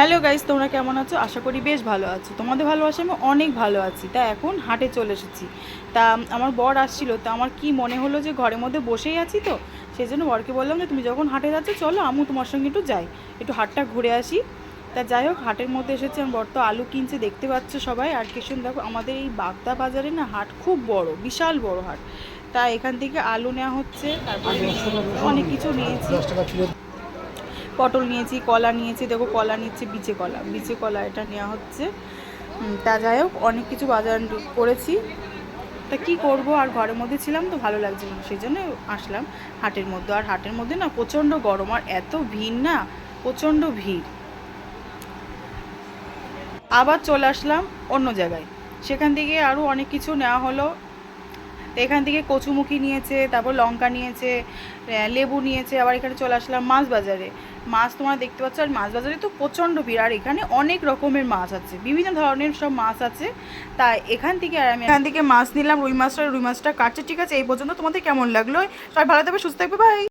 Hello guys, তোমরা কেমন আছো? আশা করি বেশ ভালো আছো। তোমাদের ভালোবাসা আমি অনেক ভালো আছি। তা এখন হাটে চলে এসেছি। তা আমার বর আসছিল, তা আমার কি মনে হলো যে ঘরের মধ্যে বসেই আছি তো? সেই জন্য বরকে বললাম যে, তুমি যখন হাটে যাচ্ছ, চলো আমু তোমার সঙ্গে একটু যাই। একটু হাটটা ঘুরে আসি। তা যাই হোক, হাটের মধ্যে এসেছে। আমার বর তো আলু কিনছে, দেখতে পাচ্ছ সবাই। আর কিছু দেখো, আমাদের এই বাগদা বাজারে না হাট খুব বড়, বিশাল বড় হাট। তা এখান থেকে আলু নেওয়া হচ্ছে, তারপরে অনেক কিছু নিয়েছি। পটল নিয়েছি, কলা নিয়েছি, দেখো কলা নিচ্ছে, বিচে কলা। বিচে কলা এটা নেওয়া হচ্ছে। তা যাই হোক, অনেক কিছু বাজার করেছি। তা কি করব? আর ঘরের মধ্যে ছিলাম তো ভালো লাগছিল না, সেই জন্য আসলাম হাটের মধ্যে। আর হাটের মধ্যে না প্রচণ্ড গরম, আর এত ভিড় না, প্রচণ্ড ভিড়। আবার চলে আসলাম অন্য জায়গায়। সেখান থেকে আরও অনেক কিছু নেওয়া হলো। তো এখান থেকে কচুমুখি নিয়েছে, তারপর লঙ্কা নিয়েছে লেবু নিয়েছে, আবার এখানে চলে আসলাম মাছ বাজারে মাছ তোমরা দেখতে পাচ্ছ, আর মাছ বাজারে তো প্রচণ্ড ভিড়, আর এখানে অনেক রকমের মাছ আছে, বিভিন্ন ধরনের সব মাছ আছে। তাই এখান থেকে আর আমি এখান থেকে মাছ নিলাম, রুই মাছটা রুই মাছটা কাটছে, ঠিক আছে, এই পর্যন্ত তোমাদের কেমন লাগল? সবাই ভালো থাকবে, সুস্থ থাকবে বাই